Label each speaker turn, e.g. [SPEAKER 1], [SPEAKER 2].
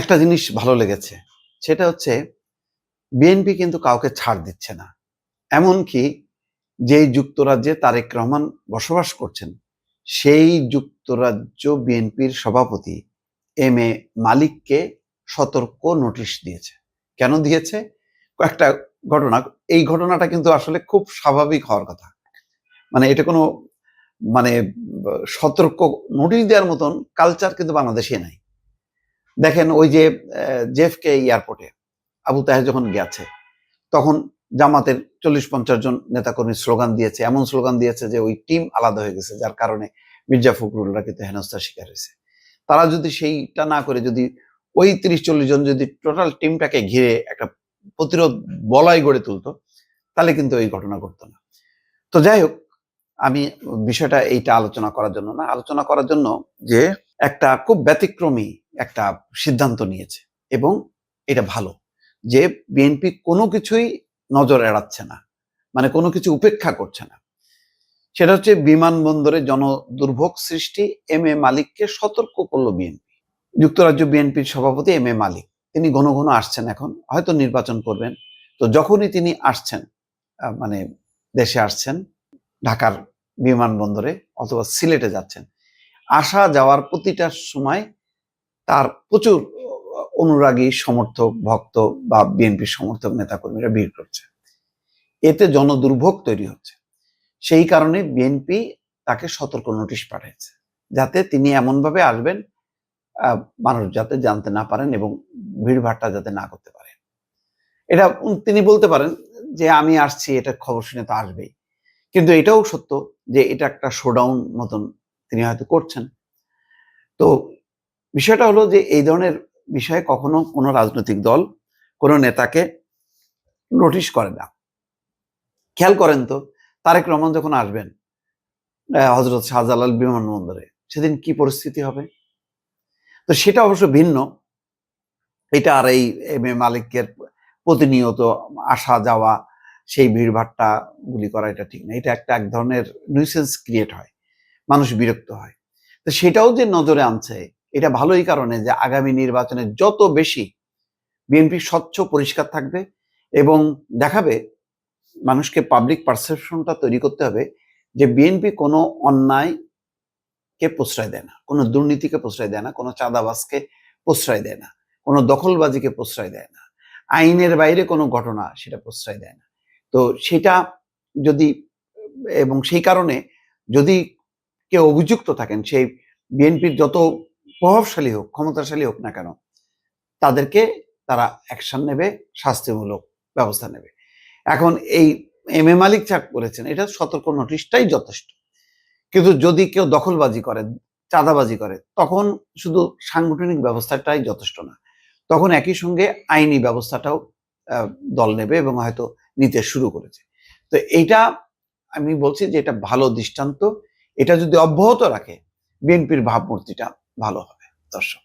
[SPEAKER 1] একটা জিনিস ভালো লেগেছে, সেটা হচ্ছে বিএনপি কিন্তু কাউকে ছাড় দিচ্ছে না। এমনকি যেই যুক্তরাজ্যে তারেক রহমান বসবাস করছেন, সেই যুক্তরাজ্য বিএনপির সভাপতি এম এ মালিককে সতর্ক নোটিশ দিয়েছে। কেন দিয়েছে? কয়েকটা ঘটনা, এই ঘটনাটা কিন্তু আসলে খুব স্বাভাবিক হওয়ার কথা। মানে এটা কোনো মানে সতর্ক নোটিশ দেওয়ার মতন কালচার কিন্তু বাংলাদেশে নাই। দেখেন ওই যে জেফকে এয়ারপোর্টে আবু তাহের যখন গেছে, তখন জামাতের চল্লিশ পঞ্চাশ জন নেতাকর্মী স্লোগান দিয়েছে, এমন স্লোগান দিয়েছে যে ওই টিম আলাদা হয়ে গেছে, যার কারণে মির্জা ফখরুল্লাহ কিন্তু হেনস্থার শিকার হয়েছে। তারা যদি সেইটা না করে, যদি ওই তিরিশ চল্লিশ জন যদি টোটাল টিমটাকে ঘিরে একটা প্রতিরোধ বলয় গড়ে তুলতো, তাহলে কিন্তু এই ঘটনা ঘটতো না। তো যাই হোক, আমি বিষয়টা এইটা আলোচনা করার জন্য না, আলোচনা করার জন্য যে একটা খুব ব্যতিক্রমী একটা সিদ্ধান্ত নিয়েছে এবং এটা ভালো যে বিএনপি কোনো কিছুই নজর এড়াচ্ছে না মানে কোনো কিছু উপেক্ষা করছে না। সেটা হচ্ছে বিমানবন্দরে জনদুর্ভোগ সৃষ্টি এম এ মালিককে সতর্ক করল বিএনপি যুক্তরাজ্য বিএনপির সভাপতি এম এ মালিক, তিনি ঘন ঘন আসছেন এখন, হয়তো নির্বাচন করবেন। তো যখনই তিনি আসছেন মানে দেশে আসছেন, ঢাকার বিমানবন্দরে অথবা সিলেটে যাচ্ছেন আসা যাওয়ার প্রতিটা সময় তার প্রচুর অনুরাগী সমর্থক, ভক্ত বা বিএনপির সমর্থক নেতাকর্মীরা ভিড় করছে। এতে জনদুর্ভোগ তৈরি হচ্ছে। সেই কারণে বিএনপি তাকে সতর্ক নোটিশ পাঠিয়েছে যাতে তিনি এমনভাবে আসবেন মানুষ যাতে জানতে না পারেন এবং ভিড়ভাড়টা যাতে না করতে পারেন এটা তিনি বলতে পারেন যে, আমি আসছি, এটা খবর শুনে তো আসবেই। কিন্তু এটাও সত্য যে, এটা একটা শোডাউন মতন তিনি হয়তো করছেন। তো বিষয়টা হলো যে এই ধরনের বিষয়ে কখনো কোনো রাজনৈতিক দল, কোনো নেতাকে নোটিশ করে না। খেয়াল করেন তো, তারেক রহমান যখন আসবেন হজরত শাহজালাল বিমানবন্দরে, সেদিন কি পরিস্থিতি হবে? তো সেটা অবশ্য ভিন্ন। এটা আর এই এম এ মালিকের প্রতিনিয়ত আসা যাওয়া, সেই ভিড়ভাট্টা গুলি করা এটা ঠিক না। এটা একটা এক ধরনের নিউসেন্স ক্রিয়েট হয়। মানুষ বিরক্ত হয়। তো সেটাও যে নজরে আনছে এটা ভালোই কারণে যে আগামী নির্বাচনে যত বেশি বিএনপি স্বচ্ছ, পরিষ্কার থাকবে এবং দেখাবে মানুষকে পাবলিক পারসেপশনটা তৈরি করতে হবে যে বিএনপি কোনো অন্যায়কে প্রশ্রয় দেয় না, কোনো দুর্নীতিকে প্রশ্রয় দেয় না, কোনো চাঁদাবাজকে প্রশ্রয় দেয় না, কোনো দখলবাজিকে প্রশ্রয় দেয় না, আইনের বাইরে কোনো ঘটনা সেটা প্রশ্রয় দেয় না। তো সেটা যদি, এবং সেই কারণে যদি কেউ অভিযুক্ত থাকেন, সেই বিএনপির যত প্রভাবশালী হোক, ক্ষমতাশালী হোক না কেন, তাদেরকে তারা অ্যাকশন নেবে, শাস্তিমূলক ব্যবস্থা নেবে। এখন এই এম এ মালিক চাক করেছেন এটা সতর্ক নোটিশটাই যথেষ্ট। কিন্তু যদি কেউ দখলবাজি করে, চাঁদাবাজি করে, তখন শুধু সাংগঠনিক ব্যবস্থাটাই যথেষ্ট না। তখন একই সঙ্গে আইনি ব্যবস্থাটাও দল নেবে এবং হয়তো নিতে শুরু করেছে। তো এইটা আমি বলছি যে এটা ভালো দৃষ্টান্ত। এটা যদি অব্যাহত রাখে, বিএনপির ভাবমূর্তিটা ভালো হবে দর্শক।